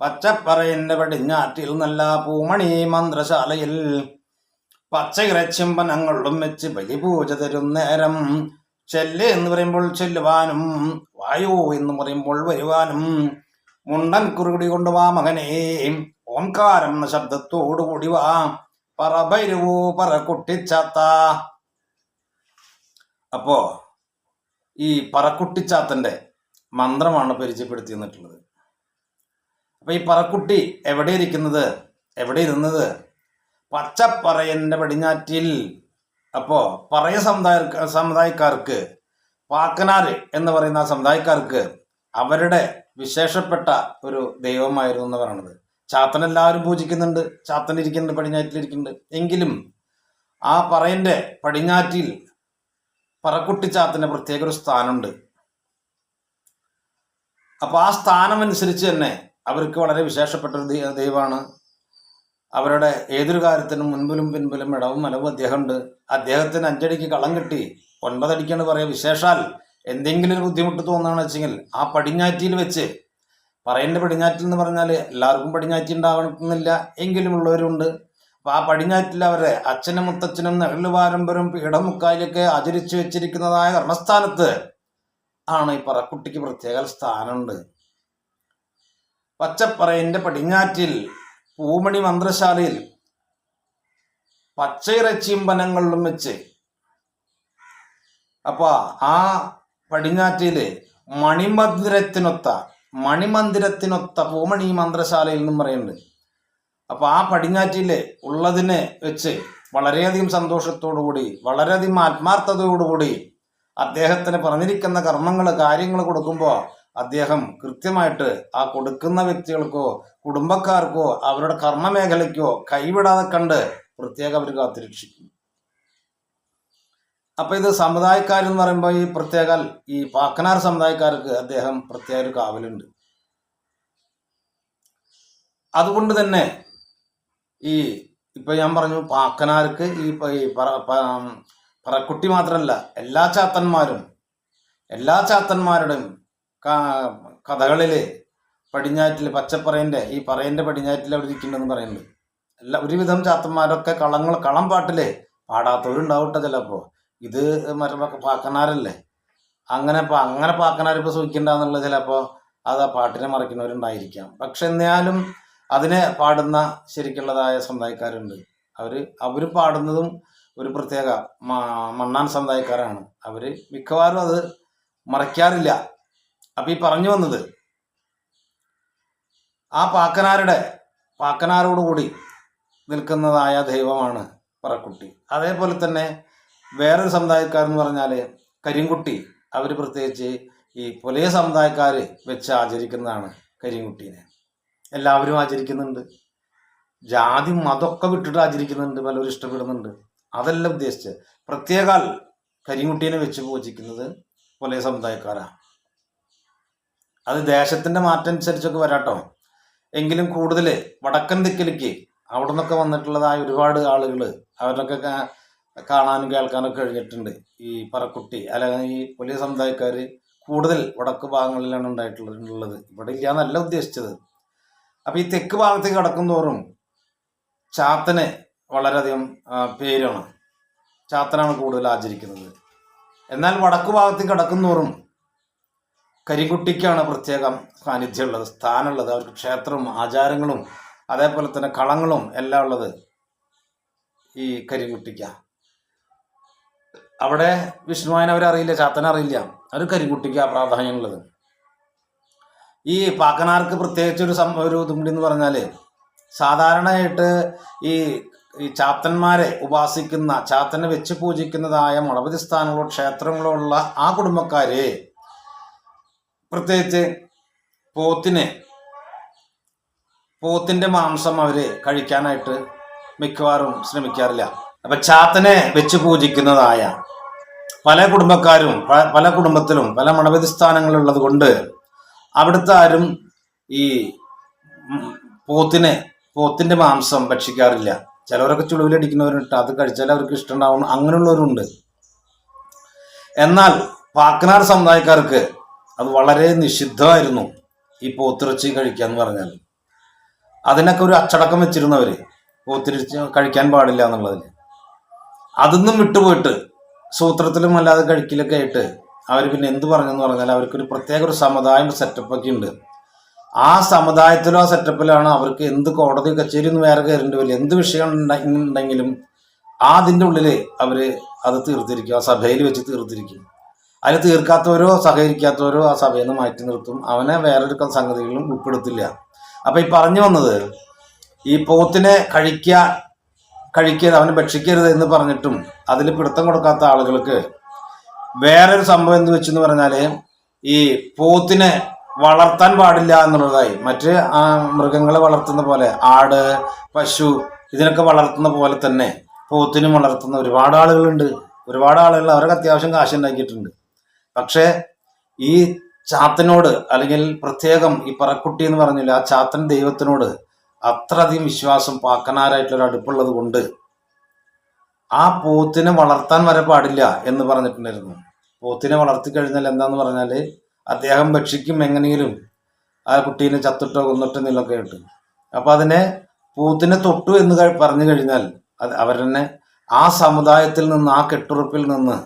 പച്ചപ്പറയന്റെ പടിഞ്ഞാറ്റിൽ നല്ല പൂമണി മന്ത്രശാലയിൽ പച്ചയിറച്ചിമ്പനങ്ങളും വെച്ച് ബലിപൂജ തരും നേരം. ചെല്ല് എന്ന് പറയുമ്പോൾ ചെല്ലുവാനും വായു എന്ന് പറയുമ്പോൾ വരുവാനും. മുണ്ടൻ കുറുകുടി കൊണ്ടുവാ മകനെ ഓംകാരം എന്ന ശബ്ദത്തോടുകൂടി വാ. പറ ഭൈരവോ പറ കുട്ടിച്ചാത്ത. അപ്പോ ഈ പറക്കുട്ടിച്ചാത്തന്റെ മന്ത്രമാണ് പരിചയപ്പെടുത്തി തന്നിട്ടുള്ളത് അപ്പൊ ഈ പറക്കുട്ടി എവിടെ ഇരിക്കുന്നത്? എവിടെ ഇരുന്നത്? പച്ചപ്പറയന്റെ പടിഞ്ഞാറ്റിൽ. അപ്പോ പറയ സമുദായ സമുദായക്കാർക്ക് പാക്കനാർ എന്ന് പറയുന്ന ആ സമുദായക്കാർക്ക് അവരുടെ വിശേഷപ്പെട്ട ഒരു ദൈവമായിരുന്നു എന്ന് പറയുന്നത് ചാത്തൻ എല്ലാവരും പൂജിക്കുന്നുണ്ട്. ചാത്തൻ ഇരിക്കുന്നുണ്ട് പടിഞ്ഞാറ്റിൽ ഇരിക്കുന്നുണ്ട്. എങ്കിലും ആ പറയന്റെ പടിഞ്ഞാറ്റിൽ പറക്കുട്ടി ചാത്തന് പ്രത്യേക ഒരു സ്ഥാനമുണ്ട്. അപ്പൊ ആ സ്ഥാനമനുസരിച്ച് തന്നെ അവർക്ക് വളരെ വിശേഷപ്പെട്ട ഒരു ദൈവമാണ്. അവരുടെ ഏതൊരു കാര്യത്തിനും മുൻപിലും പിൻപിലും ഇടവും മലവും അദ്ദേഹമുണ്ട്. അദ്ദേഹത്തിന് അഞ്ചടിക്ക് കളം കിട്ടി. ഒൻപതടിക്കാണ് പറയുക വിശേഷാൽ എന്തെങ്കിലും ഒരു ബുദ്ധിമുട്ട് തോന്നുകയാണെന്ന് വെച്ചെങ്കിൽ ആ പടിഞ്ഞാറ്റിയിൽ വെച്ച് പറയേണ്ട പടിഞ്ഞാറ്റിൽ എന്ന് പറഞ്ഞാൽ എല്ലാവർക്കും പടിഞ്ഞാറ്റി ഉണ്ടാകണമെന്നില്ല എങ്കിലും ഉള്ളവരുണ്ട്. അപ്പോൾ ആ പടിഞ്ഞാറ്റിൽ അവരെ അച്ഛനും മുത്തച്ഛനും നെഹ്ലു പാരമ്പര്യം പീഠമുക്കായിലൊക്കെ ആചരിച്ചു വെച്ചിരിക്കുന്നതായ കർമ്മസ്ഥാനത്ത് ആണ് ഈ പറക്കുട്ടിക്ക് പ്രത്യേക സ്ഥാനമുണ്ട്. പച്ചപ്പറയന്റെ പടിഞ്ഞാറ്റിൽ പൂമണി മന്ത്രശാലയിൽ പച്ചയിറച്ചിയും വനങ്ങളിലും വെച്ച്. അപ്പോൾ ആ പടിഞ്ഞാറ്റിൽ മണിമന്ദിരത്തിനൊത്ത മണിമന്ദിരത്തിനൊത്ത പൂമണി മന്ത്രശാലയിൽ നിന്നും പറയുന്നുണ്ട്. അപ്പൊ ആ പടിഞ്ഞാറ്റിൽ ഉള്ളതിനെ വെച്ച് വളരെയധികം സന്തോഷത്തോടു കൂടി വളരെയധികം ആത്മാർത്ഥതയോടുകൂടി അദ്ദേഹത്തിന് പറഞ്ഞിരിക്കുന്ന കർമ്മങ്ങൾ കാര്യങ്ങൾ കൊടുക്കുമ്പോൾ അദ്ദേഹം കൃത്യമായിട്ട് ആ കൊടുക്കുന്ന വ്യക്തികൾക്കോ കുടുംബക്കാർക്കോ അവരുടെ കർമ്മമേഖലയ്ക്കോ കൈവിടാതെ കണ്ട് പ്രത്യേകം അവർ കാത്തിരക്ഷിക്കും. അപ്പൊ ഇത് സമുദായക്കാരെന്ന് പറയുമ്പോൾ ഈ പ്രത്യേക ഈ പാക്കനാർ സമുദായക്കാർക്ക് അദ്ദേഹം പ്രത്യേക ഒരു കാവലുണ്ട്. അതുകൊണ്ട് തന്നെ ഈ ഇപ്പൊ ഞാൻ പറഞ്ഞു പാക്കനാർക്ക് ഈ പറക്കുട്ടി മാത്രമല്ല എല്ലാ ചാത്തന്മാരും എല്ലാ ചാത്തന്മാരുടെയും കഥകളിൽ പടിഞ്ഞാറ്റിൽ പച്ചപ്പറയന്റെ ഈ പറയന്റെ പടിഞ്ഞാറ്റിൽ അവിടെ ഇരിക്കുന്നുണ്ടെന്ന് പറയുന്നത്. എല്ലാ ഒരുവിധം ചാത്തന്മാരൊക്കെ കളങ്ങൾ കളം പാട്ടിൽ പാടാത്തവരുണ്ടാവട്ടെ ചിലപ്പോ. ഇത് മറ്റേ പാക്കനാരല്ലേ? അങ്ങനെ ഇപ്പം അങ്ങനെ പാക്കനാരിപ്പോൾ ഇപ്പൊ ചിലപ്പോൾ ചിലപ്പോ അത് ആ പാട്ടിനെ മറിക്കുന്നവരുണ്ടായിരിക്കാം. പക്ഷെ എന്നാലും അതിനെ പാടുന്ന ശരിക്കുള്ളതായ സമുദായക്കാരുണ്ട്. അവർ അവർ പാടുന്നതും ഒരു പ്രത്യേക മണ്ണാൻ സമുദായക്കാരാണ്. അവർ മിക്കവാറും അത് മറയ്ക്കാറില്ല. അപ്പൊ ഈ പറഞ്ഞു വന്നത് ആ പാക്കനാരുടെ പാക്കനാരോടുകൂടി നിൽക്കുന്നതായ ദൈവമാണ് പറക്കുട്ടി. അതേപോലെ തന്നെ വേറൊരു സമുദായക്കാരെന്ന് പറഞ്ഞാൽ കരിങ്കുട്ടി. അവർ പ്രത്യേകിച്ച് ഈ പുലയ സമുദായക്കാർ വെച്ച് ആചരിക്കുന്നതാണ് കരിങ്കുട്ടീനെ. എല്ലാവരും ആചരിക്കുന്നുണ്ട്. ജാതി മതമൊക്കെ വിട്ടിട്ട് ആചരിക്കുന്നുണ്ട് പലരും ഇഷ്ടപ്പെടുന്നുണ്ട്. അതല്ല ഉദ്ദേശിച്ച് പ്രത്യേകാൽ കരിങ്കുട്ടീനെ വെച്ച് പൂജിക്കുന്നത് പുലയ സമുദായക്കാരാണ്. അത് ദേശത്തിന്റെ മാറ്റം അനുസരിച്ചൊക്കെ വരാട്ടോ. എങ്കിലും കൂടുതൽ വടക്കൻ ദിക്കിലേക്ക് അവിടെ നിന്നൊക്കെ വന്നിട്ടുള്ളതായ ഒരുപാട് ആളുകൾ അവരൊക്കെ കാണാനും കേൾക്കാനൊക്കെ കഴിഞ്ഞിട്ടുണ്ട്. ഈ പറക്കുട്ടി അല്ലെങ്കിൽ ഈ വലിയ സമുദായക്കാർ കൂടുതൽ വടക്ക് ഭാഗങ്ങളിലാണ് ഉണ്ടായിട്ടുള്ളത്. ഇവിടെ ഇല്ല എന്നല്ല ഉദ്ദേശിച്ചത്. അപ്പോൾ ഈ തെക്ക് ഭാഗത്തേക്ക് കടക്കും തോറും ചാത്തന് വളരെയധികം പേരാണ്. ചാത്തനാണ് കൂടുതൽ ആചരിക്കുന്നത്. എന്നാൽ വടക്ക് ഭാഗത്തേക്ക് കടക്കും തോറും കരിക്കുട്ടിക്കാണ് പ്രത്യേകം സാന്നിധ്യമുള്ളത്. സ്ഥാനമുള്ളത്. അവർക്ക് ക്ഷേത്രവും ആചാരങ്ങളും അതേപോലെ തന്നെ കളങ്ങളും എല്ലാം ഉള്ളത് ഈ കരികുട്ടിക്ക. അവിടെ വിഷ്ണുവായനെ അവരറിയില്ല ചാത്തനെ അറിയില്ല. കരികുട്ടിക്ക പ്രാധാന്യമുള്ളത്. ഈ പാക്കനാർക്ക് പ്രത്യേകിച്ച് ഒരു സം ഒരു ഇതുണ്ട് എന്ന് പറഞ്ഞാൽ സാധാരണയായിട്ട് ഈ ഈ ചാത്തന്മാരെ ഉപാസിക്കുന്ന ചാത്തനെ വെച്ച് പൂജിക്കുന്നതായ മുളപതി സ്ഥാനങ്ങളോ ക്ഷേത്രങ്ങളോ ഉള്ള ആ കുടുംബക്കാര് പ്രത്യേകിച്ച് പോത്തിനെ പോത്തിന്റെ മാംസം അവർ കഴിക്കാനായിട്ട് മിക്കവാറും ശ്രമിക്കാറില്ല. അപ്പൊ ചാത്തനെ വെച്ച് പൂജിക്കുന്നതായ പല കുടുംബക്കാരും പല കുടുംബത്തിലും പല മണപതി സ്ഥാനങ്ങളുള്ളത് കൊണ്ട് അവിടുത്തെ ആരും ഈ പോത്തിനെ പോത്തിന്റെ മാംസം ഭക്ഷിക്കാറില്ല. ചിലവരൊക്കെ ചുളിവിലടിക്കുന്നവരുണ്ട് അത് കഴിച്ചാൽ അവർക്ക് ഇഷ്ടമുണ്ടാവും അങ്ങനെയുള്ളവരുണ്ട്. എന്നാൽ പാക്കനാർ സമുദായക്കാർക്ക് അത് വളരെ നിഷിദ്ധമായിരുന്നു ഈ പോത്തിറച്ചി കഴിക്കുക എന്ന് പറഞ്ഞാൽ അതിനൊക്കെ ഒരു അച്ചടക്കം വെച്ചിരുന്നവർ പോത്തിറച്ചി കഴിക്കാൻ പാടില്ല എന്നുള്ളതിൽ അതൊന്നും വിട്ടുപോയിട്ട് സൂത്രത്തിലും അല്ലാതെ കഴിക്കലൊക്കെ ആയിട്ട് അവർ പിന്നെ എന്ത് പറഞ്ഞെന്ന് പറഞ്ഞാൽ അവർക്കൊരു പ്രത്യേക ഒരു സമുദായം സെറ്റപ്പൊക്കെ ഉണ്ട്. ആ സമുദായത്തിലോ ആ സെറ്റപ്പിലാണ് അവർക്ക് എന്ത് കോടതി കച്ചേരി ഒന്നും വേറെ കയറേണ്ടി വരില്ല. എന്ത് വിഷയം ഉണ്ട- ഉണ്ടെങ്കിലും അതിന്റെ ഉള്ളിൽ അവർ അത് തീർത്തിരിക്കും. ആ സഭയിൽ വെച്ച് തീർത്തിരിക്കും. അതിൽ തീർക്കാത്തവരോ സഹകരിക്കാത്തവരോ ആ സഭയിൽ നിന്ന് മാറ്റി നിർത്തും. അവനെ വേറൊരു സംഗതികളിലും ഉൾപ്പെടുത്തില്ല. അപ്പൊ ഈ പറഞ്ഞു വന്നത് ഈ പോത്തിനെ കഴിക്കുക കഴിക്കരുത് അവനെ ഭക്ഷിക്കരുത് എന്ന് പറഞ്ഞിട്ടും അതിൽ പിടുത്തം കൊടുക്കാത്ത ആളുകൾക്ക് വേറൊരു സംഭവം എന്ന് വെച്ചെന്ന് പറഞ്ഞാൽ ഈ പോത്തിനെ വളർത്താൻ പാടില്ല എന്നുള്ളതായി. മറ്റ് ആ മൃഗങ്ങളെ വളർത്തുന്ന പോലെ ആട് പശു ഇതിനൊക്കെ വളർത്തുന്ന പോലെ തന്നെ പോത്തിനും വളർത്തുന്ന ഒരുപാട് ആളുകളുണ്ട്. ഒരുപാട് ആളുകൾ അവരൊക്കെ അത്യാവശ്യം കാശ് ഉണ്ടാക്കിയിട്ടുണ്ട്. പക്ഷേ ഈ ചാത്തനോട് അല്ലെങ്കിൽ പ്രത്യേകം ഈ പറക്കുട്ടി എന്ന് പറഞ്ഞില്ല ആ ചാത്തൻ ദൈവത്തിനോട് അത്രയധികം വിശ്വാസം പാക്കനാരായിട്ടുള്ള അടുപ്പുള്ളത് കൊണ്ട് ആ പോത്തിനെ വളർത്താൻ വരെ പാടില്ല എന്ന് പറഞ്ഞിട്ടുണ്ടായിരുന്നു. പോത്തിനെ വളർത്തി കഴിഞ്ഞാൽ എന്താന്ന് പറഞ്ഞാൽ അദ്ദേഹം ഭക്ഷിക്കും എങ്ങനെയും ആ കുട്ടീനെ ചത്തിട്ടോ കൊന്നിട്ടോ എന്നൊക്കെ ഇട്ട് അപ്പൊ അതിനെ പൂത്തിനെ തൊട്ടു എന്ന് പറഞ്ഞു കഴിഞ്ഞാൽ അത് അവരെന്നെ ആ സമുദായത്തിൽ നിന്ന് ആ കെട്ടുറപ്പിൽ നിന്ന്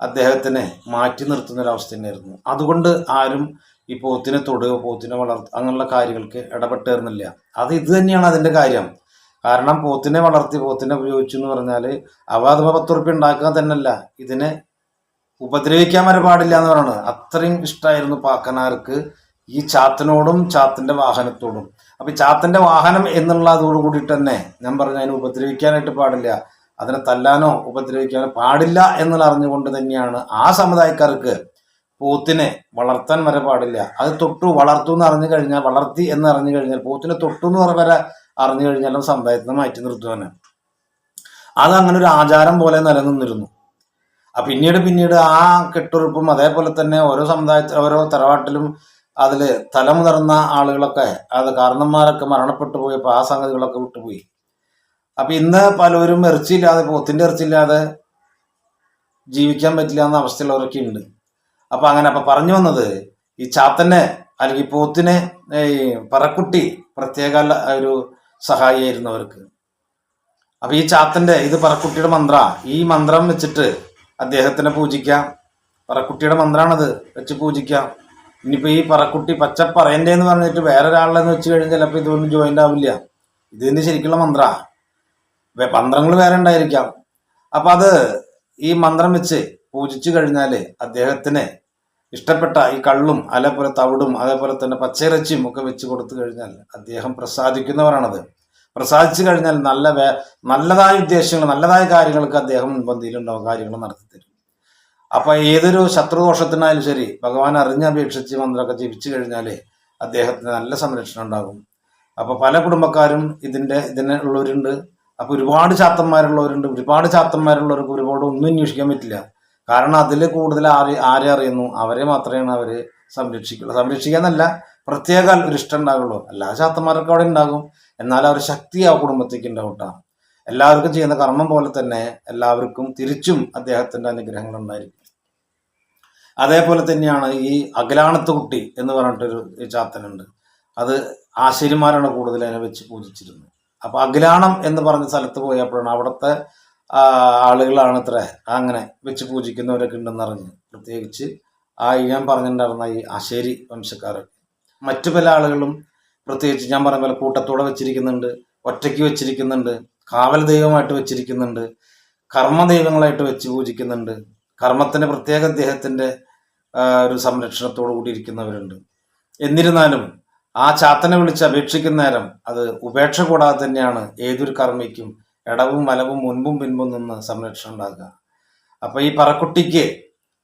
അദ്ദേഹത്തിനെ മാറ്റി നിർത്തുന്ന ഒരു തന്നെയായിരുന്നു. അതുകൊണ്ട് ആരും ഈ പോത്തിനെ തൊടുകയോ പോത്തിനെ വളർത്ത അങ്ങനെയുള്ള കാര്യങ്ങൾക്ക് ഇടപെട്ടേർന്നില്ല അത് ഇത് തന്നെയാണ് അതിന്റെ കാര്യം. കാരണം പോത്തിനെ വളർത്തി പോത്തിനെ ഉപയോഗിച്ചു എന്ന് പറഞ്ഞാൽ അവ അഥവാ പത്ത് ഉറുപ്പ്യ ഉണ്ടാക്കുക തന്നെയല്ല. ഇതിനെ ഉപദ്രവിക്കാൻ വരെ പാടില്ല എന്ന് പറയുന്നത് അത്രയും ഇഷ്ടമായിരുന്നു പാക്കനാർക്ക് ഈ ചാത്തനോടും ചാത്തിന്റെ വാഹനത്തോടും. അപ്പം ചാത്തന്റെ വാഹനം വാഹനം എന്നുള്ളതോട് കൂടി തന്നെ ഞാൻ പറഞ്ഞു അതിനെ ഉപദ്രവിക്കാനായിട്ട് പാടില്ല. അതിനെ തല്ലാനോ ഉപദ്രവിക്കാനോ പാടില്ല എന്നുള്ള അറിഞ്ഞുകൊണ്ട് തന്നെയാണ് ആ സമുദായക്കാർക്ക് പൂത്തിനെ വളർത്താൻ വരെ പാടില്ല. അത് തൊട്ടു വളർത്തു എന്ന് അറിഞ്ഞു കഴിഞ്ഞാൽ വളർത്തി എന്ന് അറിഞ്ഞു കഴിഞ്ഞാൽ പോത്തിനെ തൊട്ടു എന്ന് പറഞ്ഞ വരെ അറിഞ്ഞു കഴിഞ്ഞാലും സമുദായത്തിൽ നിന്ന് മാറ്റി നിർത്തുവാന് അത് അങ്ങനെ ഒരു ആചാരം പോലെ നിലനിന്നിരുന്നു. ആ പിന്നീട് പിന്നീട് ആ കെട്ടുറപ്പും അതേപോലെ തന്നെ ഓരോ സമുദായത്തിൽ ഓരോ തറവാട്ടിലും അതിൽ തലമുതിർന്ന ആളുകളൊക്കെ അത് കാരണന്മാരൊക്കെ മരണപ്പെട്ടു പോയപ്പോൾ ആ സംഗതികളൊക്കെ വിട്ടുപോയി. അപ്പൊ ഇന്ന് പലരും ഇറച്ചിയില്ലാതെ പോത്തിന്റെ ഇറച്ചില്ലാതെ ജീവിക്കാൻ പറ്റില്ല എന്ന അവസ്ഥയുള്ളവരൊക്കെ ഉണ്ട്. അപ്പൊ അങ്ങനെ അപ്പൊ പറഞ്ഞു വന്നത് ഈ ചാത്തനെ അല്ലെങ്കിൽ പോത്തിനെ ഈ പറക്കുട്ടി പ്രത്യേക ഒരു സഹായിയായിരുന്നു അവർക്ക് അപ്പൊ ഈ ചാത്തന്റെ ഇത് പറക്കുട്ടിയുടെ മന്ത്ര. ഈ മന്ത്രം വെച്ചിട്ട് അദ്ദേഹത്തിനെ പൂജിക്കാം. പറക്കുട്ടിയുടെ മന്ത്രമാണത് വെച്ച് പൂജിക്കാം. ഇനിയിപ്പോ ഈ പറക്കുട്ടി പച്ച പറയണ്ടേന്ന് പറഞ്ഞിട്ട് വേറെ വേറൊരാളെന്ന് വെച്ച് കഴിഞ്ഞാൽ ചിലപ്പോൾ ഇതൊന്നും ജോയിന്റ് ആവില്ല. ഇതിന്റെ ശരിക്കുള്ള മന്ത്ര. മന്ത്രങ്ങൾ വേറെ ഉണ്ടായിരിക്കാം. അപ്പൊ അത് ഈ മന്ത്രം വെച്ച് പൂജിച്ചു കഴിഞ്ഞാൽ അദ്ദേഹത്തിന് ഇഷ്ടപ്പെട്ട ഈ കള്ളും അതേപോലെ തവിടും അതേപോലെ തന്നെ പച്ചയിറച്ചിയും ഒക്കെ വെച്ച് കൊടുത്തു കഴിഞ്ഞാൽ അദ്ദേഹം പ്രസാദിക്കുന്നവരാണത്. പ്രസാദിച്ചു കഴിഞ്ഞാൽ നല്ല വേ നല്ലതായ ഉദ്ദേശങ്ങൾ നല്ലതായ കാര്യങ്ങൾക്ക് അദ്ദേഹം മുൻപന്തിയിലുണ്ടാവും കാര്യങ്ങൾ നടത്തി തരും അപ്പൊ ഏതൊരു ശത്രുദോഷത്തിനായാലും ശരി ഭഗവാൻ അറിഞ്ഞപേക്ഷിച്ച് മന്ത്രമൊക്കെ ജീവിച്ചു കഴിഞ്ഞാൽ അദ്ദേഹത്തിന് നല്ല സംരക്ഷണം ഉണ്ടാകും. അപ്പൊ പല കുടുംബക്കാരും ഇതിന്റെ ഇതിനുള്ളവരുണ്ട് അപ്പൊ ഒരുപാട് ചാത്തന്മാരുള്ളവരുണ്ട് ഒരുപാട് ചാത്തന്മാരുള്ളവർക്ക് ഒരുപാട് ഒന്നും അന്വേഷിക്കാൻ പറ്റില്ല. കാരണം അതിൽ കൂടുതൽ ആര് ആരെ അറിയുന്നു അവരെ മാത്രമാണ് അവർ സംരക്ഷിക്കുള്ളൂ. സംരക്ഷിക്കാന്നല്ല പ്രത്യേക ഒരു ഇഷ്ടം ഉണ്ടാകുള്ളൂ എല്ലാ ചാത്തന്മാർക്കും അവിടെ ഉണ്ടാകും. എന്നാൽ അവർ ശക്തി ആ കുടുംബത്തേക്ക് ഉണ്ടാവും എല്ലാവർക്കും ചെയ്യുന്ന കർമ്മം പോലെ തന്നെ എല്ലാവർക്കും തിരിച്ചും അദ്ദേഹത്തിന്റെ അനുഗ്രഹങ്ങൾ ഉണ്ടായിരിക്കും. അതേപോലെ തന്നെയാണ് ഈ അകലാണത്ത് കുട്ടി എന്ന് പറഞ്ഞിട്ടൊരു ചാത്തനുണ്ട്. അത് ആശാരിമാരാണ് കൂടുതൽ അതിനെ വെച്ച് പൂജിച്ചിരുന്നത്. അപ്പൊ അഖിലാണം എന്ന് പറഞ്ഞ സ്ഥലത്ത് പോയപ്പോഴാണ് അവിടുത്തെ ആളുകളാണ് ഇത്ര അങ്ങനെ വെച്ച് പൂജിക്കുന്നവരൊക്കെ ഉണ്ടെന്ന് അറിഞ്ഞ് പ്രത്യേകിച്ച് ആ ഞാൻ പറഞ്ഞിട്ടുണ്ടായിരുന്ന ഈ അശേരി വംശക്കാരൊക്കെ. മറ്റു പല ആളുകളും പ്രത്യേകിച്ച് ഞാൻ പറഞ്ഞ പോലെ കൂട്ടത്തോടെ വെച്ചിരിക്കുന്നുണ്ട് ഒറ്റയ്ക്ക് വെച്ചിരിക്കുന്നുണ്ട് കാവൽ ദൈവമായിട്ട് വെച്ചിരിക്കുന്നുണ്ട് കർമ്മ ദൈവങ്ങളായിട്ട് വെച്ച് പൂജിക്കുന്നുണ്ട്. കർമ്മത്തിന്റെ പ്രത്യേക അദ്ദേഹത്തിന്റെ ഒരു സംരക്ഷണത്തോടു കൂടി ഇരിക്കുന്നവരുണ്ട്. എന്നിരുന്നാലും ആ ചാത്തനെ വിളിച്ച് അപേക്ഷിക്കുന്ന നേരം അത് ഉപേക്ഷ കൂടാതെ തന്നെയാണ് ഏതൊരു കർമ്മിക്കും ഇടവും മലവും മുൻപും പിൻപും നിന്ന് സംരക്ഷണം ഉണ്ടാക്കുക. അപ്പൊ ഈ പറക്കുട്ടിക്ക്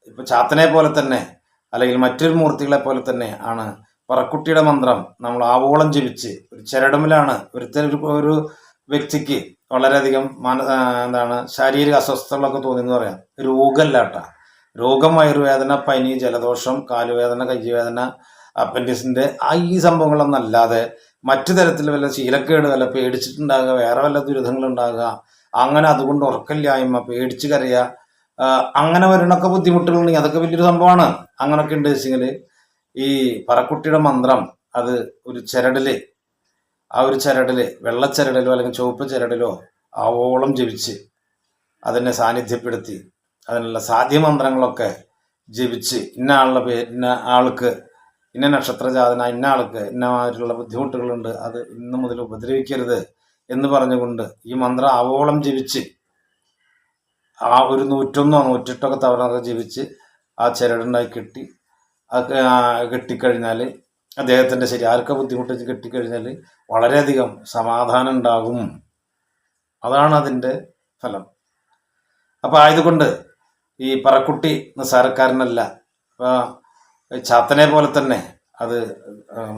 ഇപ്പൊ ചാത്തനെ പോലെ തന്നെ അല്ലെങ്കിൽ മറ്റൊരു മൂർത്തികളെ പോലെ തന്നെ ആണ് പറക്കുട്ടിയുടെ മന്ത്രം നമ്മൾ ആവോളം ജപിച്ച് ഒരു ചരടമിലാണ് ഒരു ഒരു വ്യക്തിക്ക് വളരെയധികം മാന എന്താണ് ശാരീരിക അസ്വസ്ഥതകളൊക്കെ തോന്നിയെന്ന് പറയാം. രോഗമല്ലാട്ട. രോഗം വയറുവേദന പനി ജലദോഷം കാലുവേദന കൈവേദന അപ്പൻഡിക്സിന്റെ ആ ഈ സംഭവങ്ങളൊന്നും അല്ലാതെ മറ്റു തരത്തിൽ വല്ല ശീലക്കേട് വല്ല പേടിച്ചിട്ടുണ്ടാകുക വേറെ വല്ല ദുരിതങ്ങളുണ്ടാകുക അങ്ങനെ അതുകൊണ്ട് ഉറക്കമില്ലായ്മ പേടിച്ച് കരയുക അങ്ങനെ വരണൊക്കെ ബുദ്ധിമുട്ടുകളുണ്ടെങ്കിൽ അതൊക്കെ വലിയൊരു സംഭവമാണ്. അങ്ങനൊക്കെ ഉണ്ട് വെച്ചെങ്കിൽ ഈ പറക്കുട്ടിയുടെ മന്ത്രം അത് ഒരു ചരടിൽ ആ ഒരു ചരടിൽ വെള്ളച്ചരടിലോ അല്ലെങ്കിൽ ചുവപ്പ് ചരടിലോ ആവോളം ജപിച്ച് അതിനെ സാന്നിധ്യപ്പെടുത്തി. അതിനുള്ള സാധ്യമന്ത്രങ്ങളൊക്കെ ജപിച്ച് ഇന്ന ആളുടെ പേര് ഇന്ന ആൾക്ക് ഇന്ന നക്ഷത്രജാതന ഇന്ന ആൾക്ക് ഇന്നമായിട്ടുള്ള ബുദ്ധിമുട്ടുകളുണ്ട് അത് ഇന്ന് മുതൽ ഉപദ്രവിക്കരുത് എന്ന് പറഞ്ഞുകൊണ്ട് ഈ മന്ത്രം ആവോളം ജപിച്ച് ആ ഒരു നൂറ്റൊന്നോ നൂറ്റെട്ടൊക്കെ തവണ ജപിച്ച് ആ ചരടുണ്ടായി കെട്ടി കെട്ടിക്കഴിഞ്ഞാൽ അദ്ദേഹത്തിന്റെ ശരി ആർക്കെ ബുദ്ധിമുട്ട് കെട്ടിക്കഴിഞ്ഞാൽ വളരെയധികം സമാധാനം ഉണ്ടാകും. അതാണ് അതിന്റെ ഫലം. അപ്പോൾ ആയതുകൊണ്ട് ഈ പറക്കുട്ടി നിസ്സാരക്കാരനല്ല. അപ്പോൾ ചാത്തനെ പോലെ തന്നെ അത്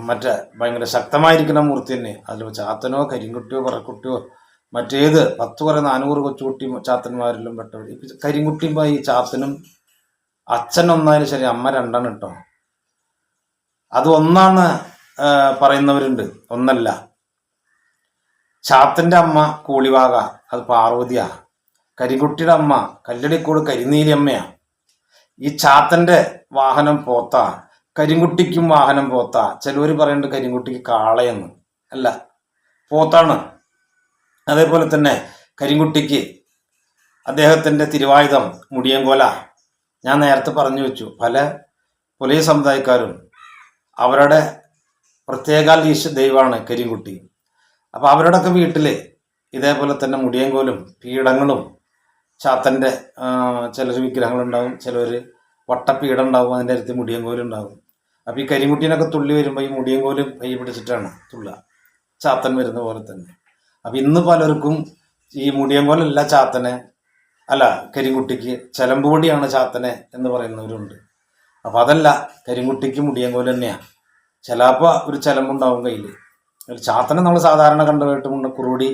മറ്റേ ഭയങ്കര ശക്തമായിരിക്കുന്ന മൂർത്തി തന്നെ. അതിൽ ചാത്തനോ കരിങ്കുട്ടിയോ പറക്കുട്ടിയോ മറ്റേത് പത്ത് കുറെ നാനൂറ് കൊച്ചുകുട്ടി ചാത്തന്മാരിലും പെട്ടവർ. കരിങ്കുട്ടിയും ഈ ചാത്തനും അച്ഛൻ ഒന്നായാലും ശരി അമ്മ രണ്ടാണ് കേട്ടോ. അത് ഒന്നാണ് പറയുന്നവരുണ്ട്. ഒന്നല്ല. ചാത്തന്റെ അമ്മ കൂളിവാക അത് പാർവതിയാ. കരിങ്കുട്ടിയുടെ അമ്മ കല്ലടിക്കോട് കരിനീലി അമ്മയാ ഈ ചാത്തന്റെ വാഹനം പോത്ത കരിങ്കുട്ടിക്കും വാഹനം പോത്ത. ചിലവർ പറയുന്നുണ്ട് കരിങ്കുട്ടിക്ക് കാളയെന്ന്. അല്ല പോത്താണ്. അതേപോലെ തന്നെ കരിങ്കുട്ടിക്ക് അദ്ദേഹത്തിന്റെ തിരുവായുധം മുടിയങ്കോല ഞാൻ നേരത്തെ പറഞ്ഞു വെച്ചു പല പോലീസ് സമുദായക്കാരും അവരുടെ പ്രത്യേക ഈശ ദൈവമാണ് കരിങ്കുട്ടി. അപ്പോൾ അവരുടെയൊക്കെ വീട്ടിൽ ഇതേപോലെ തന്നെ മുടിയങ്കോലും പീഠങ്ങളും ചാത്തന്റെ ചിലർ വിഗ്രഹങ്ങളുണ്ടാവും ചിലർ വട്ടപ്പീട ഉണ്ടാവും അതിന്റെ അടുത്ത് മുടിയങ്കോലുണ്ടാവും. അപ്പോൾ ഈ കരിമുട്ടീനൊക്കെ തുള്ളി വരുമ്പോൾ ഈ മുടിയങ്കോലും കൈ പിടിച്ചിട്ടാണ് തുള്ള ചാത്തൻ വരുന്ന പോലെ തന്നെ. അപ്പം ഇന്ന് പലർക്കും ഈ മുടിയങ്കോലല്ല ചാത്തനെ അല്ല കരിങ്കുട്ടിക്ക് ചെലമ്പുപൊടിയാണ് ചാത്തനെ എന്ന് പറയുന്നവരുണ്ട്. അപ്പം അതല്ല കരിങ്കുട്ടിക്ക് മുടിയങ്കോൽ തന്നെയാണ് ചിലപ്പോൾ ഒരു ചെലമ്പുണ്ടാവും കയ്യിൽ ചാത്തനെ നമ്മൾ സാധാരണ കണ്ടുപോയിട്ട് കുറുടി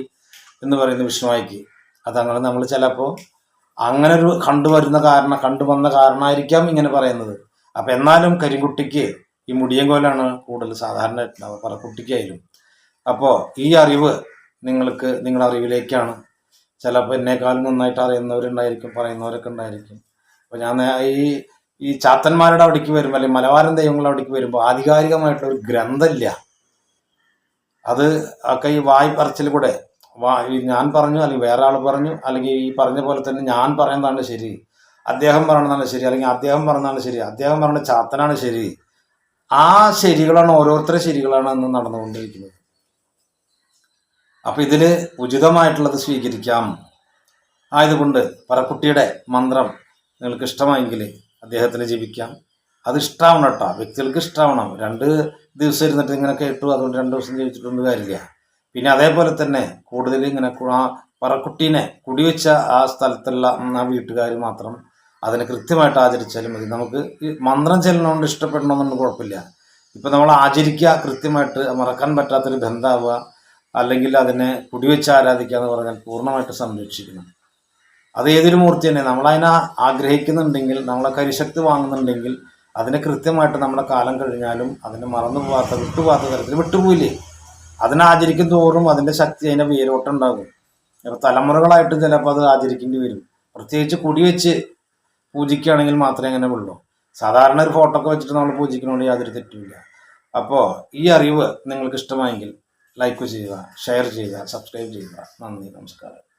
എന്ന് പറയുന്ന വിഷ്ണുവായിക്ക് അതങ്ങനെ നമ്മൾ ചിലപ്പോൾ അങ്ങനെ ഒരു കണ്ടുവരുന്ന കാരണം കണ്ടുവന്ന കാരണമായിരിക്കാം ഇങ്ങനെ പറയുന്നത്. അപ്പം എന്നാലും കരിങ്കുട്ടിക്ക് ഈ മുടിയങ്കോലാണ് കൂടുതൽ സാധാരണ ഉണ്ടാവുക പറക്കുട്ടിക്കായാലും അപ്പോൾ ഈ അറിവ് നിങ്ങൾക്ക് നിങ്ങളുടെ അറിവിലേക്കാണ്. ചിലപ്പോൾ എന്നെക്കാളും നന്നായിട്ട് അറിയുന്നവരുണ്ടായിരിക്കും പറയുന്നവരൊക്കെ ഉണ്ടായിരിക്കും. അപ്പോൾ ഞാൻ ഈ ഈ ചാത്തന്മാരുടെ അവിടേക്ക് വരുമ്പോൾ അല്ലെങ്കിൽ മലബാരൻ ദൈവങ്ങളുടെ അവിടേക്ക് വരുമ്പോൾ ആധികാരികമായിട്ടുള്ള ഒരു ഗ്രന്ഥമില്ല. അത് ഒക്കെ ഈ വായ്പറച്ചിൽ കൂടെ ഞാൻ പറഞ്ഞു അല്ലെങ്കിൽ വേറെ ആൾ പറഞ്ഞു അല്ലെങ്കിൽ ഈ പറഞ്ഞ പോലെ തന്നെ ഞാൻ പറയുന്നതാണ് ശരി. അദ്ദേഹം പറയുന്നതാണ് ശരി അല്ലെങ്കിൽ അദ്ദേഹം പറഞ്ഞതാണ് ശരി അദ്ദേഹം പറഞ്ഞ ചാത്തനാണ് ശരി. ആ ശരികളാണ് ഓരോരുത്തരുടെ ശരികളാണ് എന്ന് നടന്നുകൊണ്ടിരിക്കുന്നത്. അപ്പൊ ഇതിൽ ഉചിതമായിട്ടുള്ളത് സ്വീകരിക്കാം. ആയതുകൊണ്ട് പറക്കുട്ടിയുടെ മന്ത്രം നിങ്ങൾക്ക് ഇഷ്ടമായെങ്കിൽ അദ്ദേഹത്തിന് ജീവിക്കാം അത് ഇഷ്ടാവണം കേട്ടോ. വ്യക്തികൾക്ക് ഇഷ്ടാവണം. രണ്ട് ദിവസം ഇരുന്നിട്ട് ഇങ്ങനെ കേട്ടു അതുകൊണ്ട് രണ്ട് ദിവസം ജീവിച്ചിട്ടുണ്ട് കാര്യമില്ല. പിന്നെ അതേപോലെ തന്നെ കൂടുതൽ ഇങ്ങനെ ആ പറക്കുട്ടീനെ കുടിവെച്ച ആ സ്ഥലത്തുള്ള ആ വീട്ടുകാർ മാത്രം അതിനെ കൃത്യമായിട്ട് ആചരിച്ചാലും മതി. നമുക്ക് മന്ത്രം ചെല്ലണോണ്ട് ഇഷ്ടപ്പെടണമെന്നുണ്ട് കുഴപ്പമില്ല. ഇപ്പം നമ്മൾ ആചരിക്കുക കൃത്യമായിട്ട് മറക്കാൻ പറ്റാത്തൊരു ബന്ധമാവുക അല്ലെങ്കിൽ അതിനെ കുടിവെച്ച് ആരാധിക്കുക എന്ന് പറഞ്ഞാൽ പൂർണമായിട്ട് സംരക്ഷിക്കണം. അത് ഏതൊരു മൂർത്തി തന്നെ നമ്മളതിനെ ആഗ്രഹിക്കുന്നുണ്ടെങ്കിൽ നമ്മളെ കരിശക്തി വാങ്ങുന്നുണ്ടെങ്കിൽ അതിനെ കൃത്യമായിട്ട് നമ്മുടെ കാലം കഴിഞ്ഞാലും അതിനെ മറന്നു പോകാത്ത വിട്ടുപോകാത്ത തരത്തിൽ വിട്ടുപോയില്ലേ? അതിനെ ആചരിക്കും തോറും അതിന്റെ ശക്തി അതിന്റെ വേരോട്ടം ഉണ്ടാകും. അപ്പോൾ തലമുറകളായിട്ട് ചിലപ്പോൾ അത് ആചരിക്കേണ്ടി വരും. പ്രത്യേകിച്ച് കുടി വെച്ച് പൂജിക്കുകയാണെങ്കിൽ മാത്രമേ അങ്ങനെ ഉള്ളൂ. സാധാരണ ഒരു ഫോട്ടോ ഒക്കെ വെച്ചിട്ട് നമ്മൾ പൂജിക്കണോണ്ട് യാതൊരു തെറ്റുമില്ല. അപ്പോൾ ഈ അറിവ് നിങ്ങൾക്ക് ഇഷ്ടമായെങ്കിൽ ലൈക്ക് ചെയ്യുക ഷെയർ ചെയ്യുക സബ്സ്ക്രൈബ് ചെയ്യുക. നന്ദി നമസ്കാരം.